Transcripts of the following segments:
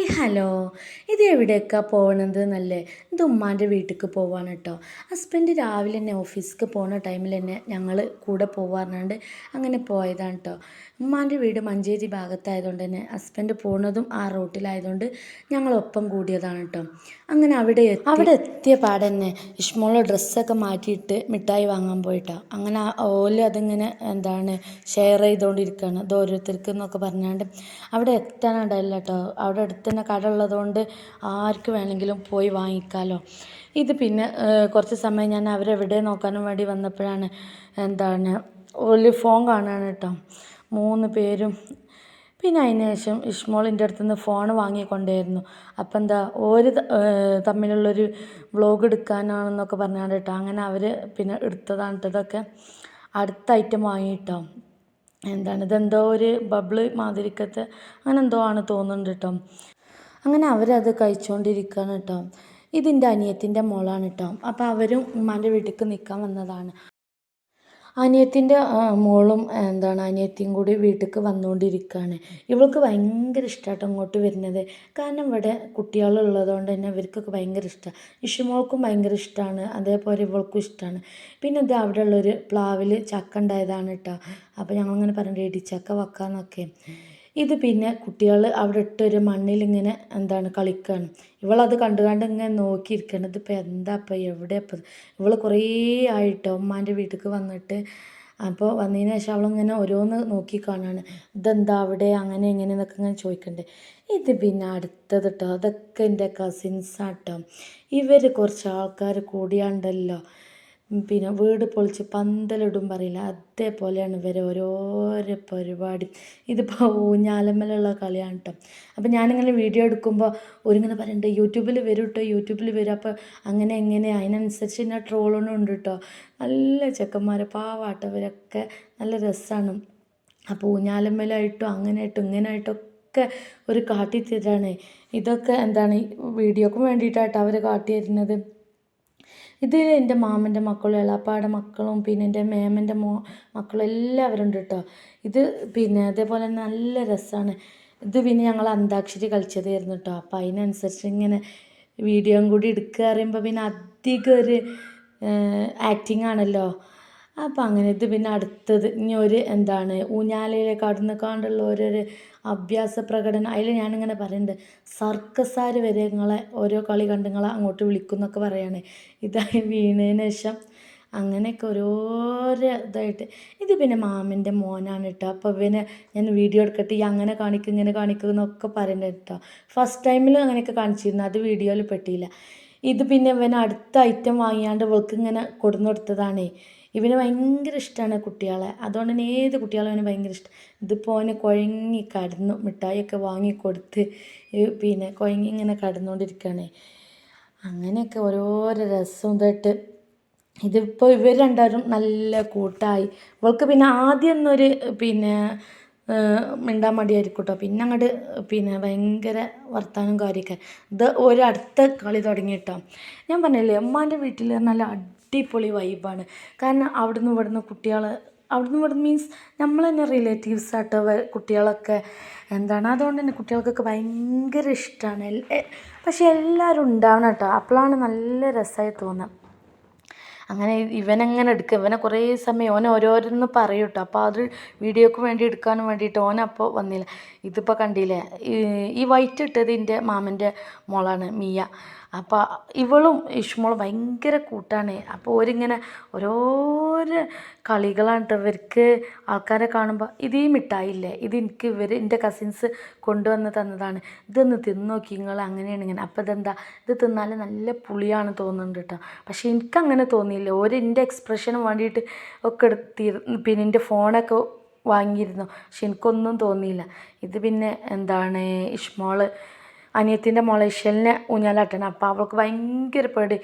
Hi hello. ഇത് എവിടെയൊക്കെ പോകണത് എന്നല്ലേ ഇത് ഉമ്മാന്റെ വീട്ടിലേക്ക് പോവാണ് കേട്ടോ ഹസ്ബൻഡ് രാവിലെ തന്നെ ഓഫീസിലേക്ക് പോകുന്ന ടൈമിൽ തന്നെ ഞങ്ങൾ കൂടെ പോവാറുണ്ട് അങ്ങനെ പോയതാണ് കേട്ടോ ഉമ്മാന്റെ വീട് മഞ്ചേരി ഭാഗത്തായതുകൊണ്ട് തന്നെ ഹസ്ബൻഡ് പോകുന്നതും ആ റൂട്ടിലായതുകൊണ്ട് ഞങ്ങളൊപ്പം കൂടിയതാണ് കേട്ടോ അങ്ങനെ അവിടെ അവിടെ എത്തിയ പാടെ തന്നെ ഇഷ്മോളെ ഡ്രസ്സൊക്കെ മാറ്റിയിട്ട് മിഠായി വാങ്ങാൻ പോയിട്ടോ. അങ്ങനെ ഓൽ അതിങ്ങനെ എന്താണ് ഷെയർ ചെയ്തുകൊണ്ടിരിക്കുകയാണ് ഇത് എന്നൊക്കെ പറഞ്ഞാണ്ട്. അവിടെ എത്താനുണ്ടായില്ല കേട്ടോ അവിടെ അടുത്ത് തന്നെ കട ഉള്ളതുകൊണ്ട് ആർക്ക് വേണമെങ്കിലും പോയി വാങ്ങിക്കാമല്ലോ ഇത് പിന്നെ കുറച്ച് സമയം ഞാൻ അവരെവിടെ നോക്കാനും വേണ്ടി വന്നപ്പോഴാണ് എന്താണ് ഒരു ഫോൺ കാണുകയാണ് കേട്ടോ. മൂന്ന് പേരും പിന്നെ അതിന് ശേഷം ഇഷ്മോളിന്റെ അടുത്ത് നിന്ന് ഫോൺ വാങ്ങിക്കൊണ്ടേയിരുന്നു. അപ്പം എന്താ ഓര് തമ്മിലുള്ളൊരു വ്ളോഗ് എടുക്കാനാണെന്നൊക്കെ പറഞ്ഞാണ് കേട്ടോ. അങ്ങനെ അവർ പിന്നെ എടുത്തതാണ് ഇതൊക്കെ. അടുത്ത ഐറ്റം വാങ്ങിയിട്ടോ എന്താണ് ഇതെന്തോ ഒരു ബബിൾ മാതിരിക്കത്തെ അങ്ങനെ എന്തോ ആണ് തോന്നുന്നുണ്ട് കേട്ടോ അങ്ങനെ അവരത് കഴിച്ചുകൊണ്ടിരിക്കുകയാണ് കേട്ടോ. ഇതിന്റെ അനിയത്തിന്റെ മോളാണ് കേട്ടോ. അപ്പോൾ അവരും ഉമ്മാന്റെ വീട്ടിലേക്ക് നിൽക്കാൻ വന്നതാണ്. അനിയത്തിന്റെ മോളും എന്താണ് അനിയത്തിയും കൂടി വീട്ടിലേക്ക് വന്നുകൊണ്ടിരിക്കുകയാണ്. ഇവൾക്ക് ഭയങ്കര ഇഷ്ടമായിട്ട് ഇങ്ങോട്ട് വരുന്നത്. കാരണം ഇവിടെ കുട്ടികളുള്ളത് കൊണ്ട് തന്നെ ഇവർക്കൊക്കെ ഭയങ്കര ഇഷ്ടമാണ്. ഇഷുമോൾക്കും ഭയങ്കര ഇഷ്ടമാണ്. അതേപോലെ ഇവൾക്കും ഇഷ്ടമാണ്. പിന്നെ ഇത് അവിടെ ഉള്ളൊരു പ്ലാവിൽ ചക്ക ഉണ്ടായതാണ് കേട്ടോ. അപ്പോൾ ഞങ്ങളിങ്ങനെ പറഞ്ഞു ഇടിച്ചക്ക വെക്കാമെന്നൊക്കെ ഇത് പിന്നെ കുട്ടികൾ അവിടെ ഇട്ടൊരു മണ്ണിലിങ്ങനെ എന്താണ് കളിക്കുകയാണ് ഇവളത് കണ്ടു കണ്ട് ഇങ്ങനെ നോക്കിയിരിക്കുകയാണ് ഇതിപ്പോൾ എന്താ ഇപ്പം എവിടെ ഇപ്പം ഇവൾ കുറേ ആയിട്ടോ ഉമ്മാന്റെ വീട്ടിലേക്ക് വന്നിട്ട് അപ്പോൾ വന്നതിന് ശേഷം അവളിങ്ങനെ ഓരോന്ന് നോക്കി കാണുകയാണ് ഇതെന്താ അവിടെ? അങ്ങനെ ഇങ്ങനെ എന്നൊക്കെ ഇങ്ങനെ ചോദിക്കണ്ടേ. ഇത് പിന്നെ അടുത്തത് കേട്ടോ അതൊക്കെ എന്റെ കസിൻസാട്ടോ ഇവർ കുറച്ച് ആൾക്കാർ കൂടിയാണ്ടല്ലോ. പിന്നെ വീട് പൊളിച്ച് പന്തലിടും പറയില്ല. അതേപോലെയാണ് ഇവരെ ഓരോരോ പരിപാടി. ഇതിപ്പോൾ ഊഞ്ഞാലമ്മലുള്ള കളിയാണ് കേട്ടോ അപ്പോൾ ഞാനിങ്ങനെ വീഡിയോ എടുക്കുമ്പോൾ ഒരിങ്ങനെ പറയുന്നുണ്ട് യൂട്യൂബിൽ വരും കേട്ടോ യൂട്യൂബിൽ വരും. അപ്പോൾ അങ്ങനെ എങ്ങനെ അതിനനുസരിച്ച് തന്നെ ട്രോളൊന്നും ഉണ്ട് കേട്ടോ നല്ല ചെക്കന്മാരെ പാവാട്ടവരൊക്കെ നല്ല രസമാണ് അപ്പോൾ ഊഞ്ഞാലമ്മലായിട്ടും അങ്ങനെയായിട്ടും ഒക്കെ ഒരു കാട്ടിത്തരാണ്. ഇതൊക്കെ എന്താണ് വീഡിയോക്ക് വേണ്ടിയിട്ടാട്ടോ അവർ കാട്ടി തരുന്നത് ഇതിൽ എന്റെ മാമന്റെ മക്കളും എളാപ്പാടെ മക്കളും പിന്നെ എന്റെ മേമന്റെ മോ മക്കളും എല്ലാവരും ഉണ്ട് കേട്ടോ ഇത് പിന്നെ അതേപോലെ നല്ല രസമാണ് ഇത് പിന്നെ ഞങ്ങൾ അന്താക്ഷരി കളിച്ചതായിരുന്നു കേട്ടോ അപ്പം അതിനനുസരിച്ച് ഇങ്ങനെ വീഡിയോയും കൂടി എടുക്കുക പറയുമ്പോൾ പിന്നെ അധികം ഒരു ആക്ടിങ് ആണല്ലോ. അപ്പം അങ്ങനെ ഇത് പിന്നെ അടുത്തത് ഇനി ഒരു എന്താണ് ഊഞ്ഞാലയിലേക്ക് കടന്ന് കാണ്ടുള്ള ഓരോരോ അഭ്യാസ പ്രകടനം. അതിൽ ഞാനിങ്ങനെ പറയുന്നുണ്ട് സർക്കസാർ വരെ നിങ്ങളെ ഓരോ കളി കണ്ട് നിങ്ങളെ അങ്ങോട്ട് വിളിക്കും എന്നൊക്കെ പറയാണ്. ഇതായി വീണതിന് ശേഷം അങ്ങനെയൊക്കെ ഓരോരോ ഇതായിട്ട്. ഇത് പിന്നെ മാമിന്റെ മോനാണ് കേട്ടോ. അപ്പോൾ പിന്നെ ഞാൻ വീഡിയോ എടുക്കട്ടെ ഈ അങ്ങനെ കാണിക്കും ഇങ്ങനെ കാണിക്കും എന്നൊക്കെ പറയുന്നുണ്ട് കേട്ടോ. ഫസ്റ്റ് ടൈമിൽ അങ്ങനെയൊക്കെ കാണിച്ചിരുന്നു അത് വീഡിയോയിൽ പെട്ടിയില്ല. ഇത് പിന്നെ ഇവൻ അടുത്ത ഐറ്റം വാങ്ങിയാണ്ട് ഇവൾക്ക് ഇങ്ങനെ കൊടുന്നു കൊടുത്തതാണേ. ഇവന് ഭയങ്കര ഇഷ്ടമാണ് കുട്ടികളെ. അതുകൊണ്ട് തന്നെ ഏത് കുട്ടികളെ അവന് ഭയങ്കര ഇഷ്ടം? ഇതിപ്പോൾ അവന് കുഴങ്ങി കടന്നു മിഠായിയൊക്കെ വാങ്ങിക്കൊടുത്ത് പിന്നെ കുഴങ്ങി ഇങ്ങനെ കടന്നുകൊണ്ടിരിക്കുകയാണ് അങ്ങനെയൊക്കെ ഓരോരോ രസം തൊട്ട് ഇതിപ്പോൾ ഇവർ രണ്ടാരും നല്ല കൂട്ടായി. ഇവൾക്ക് പിന്നെ ആദ്യം ഒന്നൊരു പിന്നെ മിണ്ടാൻ മടിയായിരിക്കും കേട്ടോ പിന്നെ അങ്ങോട്ട് പിന്നെ ഭയങ്കര വർത്താനം കാര്യമൊക്കെ ഇത് ഒരടുത്ത കളി തുടങ്ങി കേട്ടോ ഞാൻ പറഞ്ഞില്ലേ അമ്മാന്റെ വീട്ടിൽ നല്ല അടിപൊളി വൈബാണ്. കാരണം അവിടുന്ന് ഇവിടുന്ന് കുട്ടികൾ അവിടുന്ന് ഇവിടുന്ന് മീൻസ് നമ്മൾ തന്നെ റിലേറ്റീവ്സ് ആട്ടോ കുട്ടികളൊക്കെ. എന്താണ്? അതുകൊണ്ട് തന്നെ കുട്ടികൾക്കൊക്കെ ഭയങ്കര ഇഷ്ടമാണ് പക്ഷേ എല്ലാവരും ഉണ്ടാവണം കേട്ടോ അപ്പോഴാണ് നല്ല രസമായി തോന്നുക അങ്ങനെ ഇവനങ്ങനെ എടുക്കുക ഇവനെ കുറേ സമയം ഓൻ ഓരോരോന്ന് പറയും കേട്ടോ അപ്പോൾ അത് വീഡിയോക്ക് വേണ്ടി എടുക്കാനും വേണ്ടിയിട്ട് ഓനപ്പോൾ വന്നില്ല. ഇതിപ്പോൾ കണ്ടില്ലേ? ഈ വൈറ്റ് ഇട്ടത് എന്റെ മാമന്റെ മോളാണ് മിയ. അപ്പോൾ ഇവളും ഇഷ്മോളും ഭയങ്കര കൂട്ടാണ്. അപ്പോൾ ഓരിങ്ങനെ ഓരോരോ കളികളാണ് കേട്ടോ ഇവർക്ക് ആൾക്കാരെ കാണുമ്പോൾ ഇത് ഈ മിഠായില്ലേ? ഇത് എനിക്ക് ഇവർ എന്റെ കസിൻസ് കൊണ്ടുവന്ന് തന്നതാണ്. ഇതൊന്ന് തിന്ന് നോക്കി നിങ്ങൾ അങ്ങനെയാണ് ഇങ്ങനെ. അപ്പോൾ ഇതെന്താ? ഇത് തിന്നാൽ നല്ല പുളിയാണ് തോന്നുന്നുണ്ട് കേട്ടോ പക്ഷേ എനിക്കങ്ങനെ തോന്നിയില്ല. ഒരു എന്റെ എക്സ്പ്രഷന് വേണ്ടിയിട്ട് ഒക്കെ എടുത്തി പിന്നെ എന്റെ ഫോണൊക്കെ വാങ്ങിയിരുന്നു. പക്ഷെ എനിക്കൊന്നും തോന്നിയില്ല. ഇത് പിന്നെ എന്താണ്? ഇഷ്മോൾ അനിയത്തിന്റെ മോളെ ഇഷലിനെ ഊഞ്ഞാലാട്ടണം. അപ്പോൾ അവൾക്ക് ഭയങ്കര പേടി.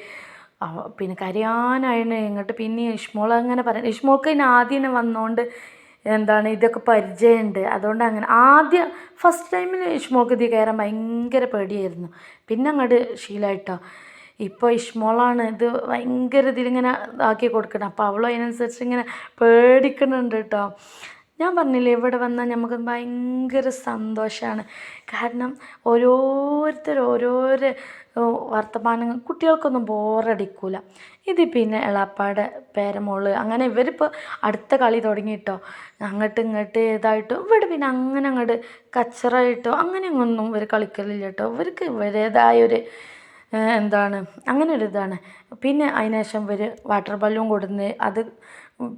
പിന്നെ കരയാനായിരുന്നു ഇങ്ങോട്ട് പിന്നെ ഇഷ്മോൾ അങ്ങനെ പറയുന്നത് ഇഷ്മോൾക്ക് ഇനി ആദ്യം തന്നെ വന്നുകൊണ്ട് എന്താണ് ഇതൊക്കെ പരിചയമുണ്ട് അതുകൊണ്ട് അങ്ങനെ ആദ്യം ഫസ്റ്റ് ടൈമിൽ ഇഷ്മോൾക്ക് ഇത് കയറാൻ ഭയങ്കര പേടിയായിരുന്നു. പിന്നെ അങ്ങോട്ട് ശീലമായിട്ടോ ഇപ്പോൾ ഇഷ്മോളാണ് ഇത് ഭയങ്കര ഇതിലിങ്ങനെ ആക്കി കൊടുക്കണം. അപ്പോൾ അവളും അതിനനുസരിച്ച് ഇങ്ങനെ പേടിക്കുന്നുണ്ട് കേട്ടോ ഞാൻ പറഞ്ഞില്ലേ ഇവിടെ വന്നാൽ നമുക്ക് ഭയങ്കര സന്തോഷമാണ് കാരണം ഓരോരുത്തർ ഓരോരോ വർത്തമാനങ്ങൾ കുട്ടികൾക്കൊന്നും ബോറടിക്കൂല. ഇത് പിന്നെ എളാപ്പാടെ പേരമോൾ അങ്ങനെ ഇവരിപ്പോൾ അടുത്ത കളി തുടങ്ങിയിട്ടോ അങ്ങോട്ട് ഇങ്ങോട്ട് ഇതായിട്ടോ. ഇവിടെ പിന്നെ അങ്ങനെ അങ്ങോട്ട് കച്ചറായിട്ടോ അങ്ങനെ ഒന്നും ഇവർ കളിക്കലില്ല കേട്ടോ ഇവർക്ക് ഇവരേതായൊരു എന്താണ് അങ്ങനെ ഒരു ഇതാണ്. പിന്നെ അതിനുശേഷം ഇവർ വാട്ടർ ബലൂൺ കൊടുന്ന് അത്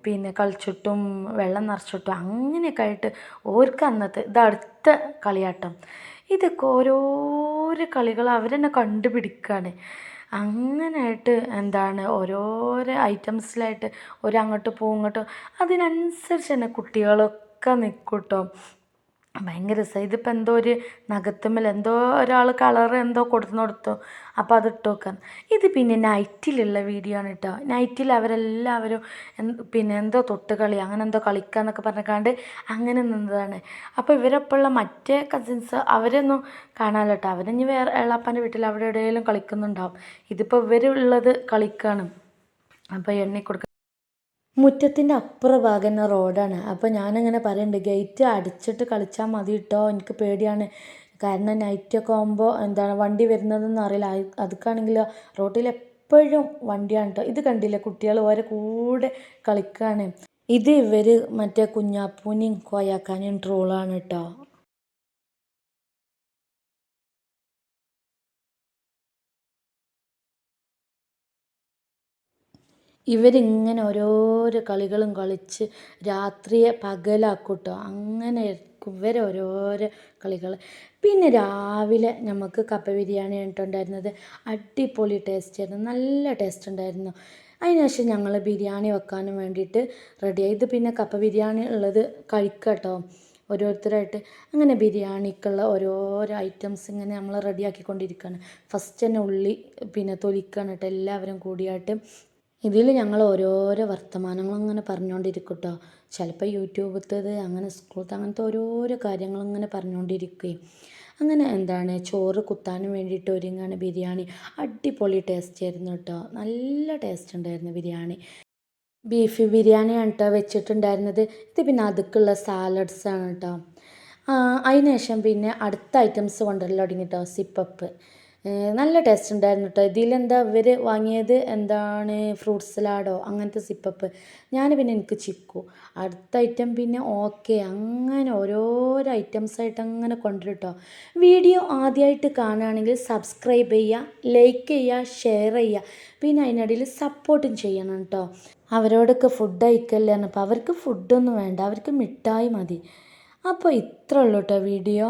പിന്നെ കളിച്ചിട്ടും വെള്ളം നിറച്ചിട്ടും അങ്ങനെയൊക്കെ ആയിട്ട് ഓർക്ക് അന്നത്തെ ഇത് അടുത്ത കളിയാട്ടം. ഇതൊക്കെ ഓരോരോ കളികൾ അവർ തന്നെ കണ്ടുപിടിക്കുകയാണ് അങ്ങനെയായിട്ട് എന്താണ് ഓരോരോ ഐറ്റംസിലായിട്ട് ഒരങ്ങോട്ട് പോകും ഇങ്ങോട്ട് അതിനനുസരിച്ച് തന്നെ കുട്ടികളൊക്കെ നിൽക്കും കേട്ടോ ഭയങ്കര രസമാണ് ഇതിപ്പോൾ എന്തോ ഒരു നഖത്തുമ്മൽ എന്തോ ഒരാൾ കളർ എന്തോ കൊടുത്തു കൊടുത്തു. അപ്പോൾ അത് ഇട്ട് ഇത് പിന്നെ നൈറ്റിലുള്ള വീഡിയോ ആണ് കേട്ടോ നൈറ്റിൽ അവരെല്ലാവരും പിന്നെ എന്തോ തൊട്ട് കളി അങ്ങനെ എന്തോ കളിക്കുക എന്നൊക്കെ പറഞ്ഞിക്കാണ്ട് അങ്ങനെ നിന്നതാണ്. അപ്പോൾ ഇവരൊപ്പമുള്ള മറ്റേ കസിൻസ് അവരൊന്നും കാണാമല്ലോ കേട്ടോ അവരിഞ്ഞ് വേറെ എളാപ്പാന്റെ വീട്ടിൽ അവിടെ എവിടെയെങ്കിലും കളിക്കുന്നുണ്ടാവും. ഇതിപ്പോൾ ഇവരുള്ളത് കളിക്കുകയാണ് അപ്പോൾ എണ്ണി കൊടുക്കുക മുറ്റത്തിന്റെ അപ്പുറ ഭാഗം റോഡാണ്. അപ്പോൾ ഞാനങ്ങനെ പറയുന്നുണ്ട് ഗേറ്റ് അടിച്ചിട്ട് കളിച്ചാൽ മതി കേട്ടോ എനിക്ക് പേടിയാണ്. കാരണം നൈറ്റൊക്കെ ആകുമ്പോൾ എന്താണ് വണ്ടി വരുന്നതെന്ന് അറിയില്ല. അതൊക്കെയാണെങ്കിൽ റോട്ടിൽ എപ്പോഴും വണ്ടിയാണ് കേട്ടോ ഇത് കണ്ടില്ല കുട്ടികൾ ഓരോ കൂടെ കളിക്കുകയാണ് ഇത് ഇവർ മറ്റേ കുഞ്ഞാപ്പൂനെയും കോയാക്കാനെയും ട്രോളാണ് കേട്ടോ ഇവരിങ്ങനെ ഓരോരോ കളികളും കളിച്ച് രാത്രിയെ പകലാക്കൂട്ടോ. കേട്ടോ അങ്ങനെ ഇവരെ ഓരോരോ കളികൾ പിന്നെ രാവിലെ നമുക്ക് കപ്പ ബിരിയാണി ആയിട്ടുണ്ടായിരുന്നത് അടിപൊളി ടേസ്റ്റ് ആയിരുന്നു. നല്ല ടേസ്റ്റ് ഉണ്ടായിരുന്നു. അതിനുശേഷം ഞങ്ങൾ ബിരിയാണി വെക്കാനും വേണ്ടിയിട്ട് റെഡിയായി ഇത് പിന്നെ കപ്പ ബിരിയാണി ഉള്ളത് കഴിക്കട്ടോ. കേട്ടോ ഓരോരുത്തരായിട്ട് അങ്ങനെ ബിരിയാണിക്കുള്ള ഓരോരോ ഐറ്റംസ് ഇങ്ങനെ നമ്മൾ റെഡിയാക്കിക്കൊണ്ടിരിക്കുകയാണ് ഫസ്റ്റ് തന്നെ ഉള്ളി പിന്നെ തൊലിക്കുകയാണ് കേട്ടോ എല്ലാവരും കൂടിയായിട്ട് ഇതിൽ ഞങ്ങൾ ഓരോരോ വർത്തമാനങ്ങൾ അങ്ങനെ പറഞ്ഞുകൊണ്ടിരിക്കും കേട്ടോ ചിലപ്പോൾ യൂട്യൂബത്തേത് അങ്ങനെ സ്കൂളത്തെ അങ്ങനത്തെ ഓരോരോ കാര്യങ്ങൾ ഇങ്ങനെ പറഞ്ഞുകൊണ്ടിരിക്കുകയും. അങ്ങനെ എന്താണ് ചോറ് കുത്താനും വേണ്ടിയിട്ട് ഒരുങ്ങാണ് ബിരിയാണി. അടിപൊളി ടേസ്റ്റ് ആയിരുന്നു കേട്ടോ നല്ല ടേസ്റ്റ് ഉണ്ടായിരുന്നു ബിരിയാണി. ബീഫ് ബിരിയാണിയാണ് കേട്ടോ വെച്ചിട്ടുണ്ടായിരുന്നത്. ഇത് പിന്നെ അതുക്കുള്ള സാലഡ്സ് ആണ് കേട്ടോ അതിനുശേഷം പിന്നെ അടുത്ത ഐറ്റംസ് കൊണ്ടുവരൽ തുടങ്ങി കേട്ടോ സിപ്പപ്പ് നല്ല ടേസ്റ്റ് ഉണ്ടായിരുന്നു കേട്ടോ ഇതിലെന്താ ഇവർ വാങ്ങിയത്? എന്താണ്? ഫ്രൂട്ട് സലാഡോ അങ്ങനത്തെ സിപ്പപ്പ് ഞാൻ പിന്നെ എനിക്ക് ചിക്കു. അടുത്ത ഐറ്റം പിന്നെ ഓക്കെ അങ്ങനെ ഓരോരോ ഐറ്റംസായിട്ട് അങ്ങനെ കൊണ്ടുവരും കേട്ടോ വീഡിയോ ആദ്യമായിട്ട് കാണുകയാണെങ്കിൽ സബ്സ്ക്രൈബ് ചെയ്യുക ലൈക്ക് ചെയ്യുക ഷെയർ ചെയ്യുക. പിന്നെ അതിനിടയിൽ സപ്പോർട്ടും ചെയ്യണം കേട്ടോ അവരോടൊക്കെ ഫുഡ് അയക്കല്ലേ അപ്പോൾ അവർക്ക് ഫുഡൊന്നും വേണ്ട. അവർക്ക് മിഠായി മതി. അപ്പോൾ ഇത്ര ഉള്ളൂ കേട്ടോ വീഡിയോ.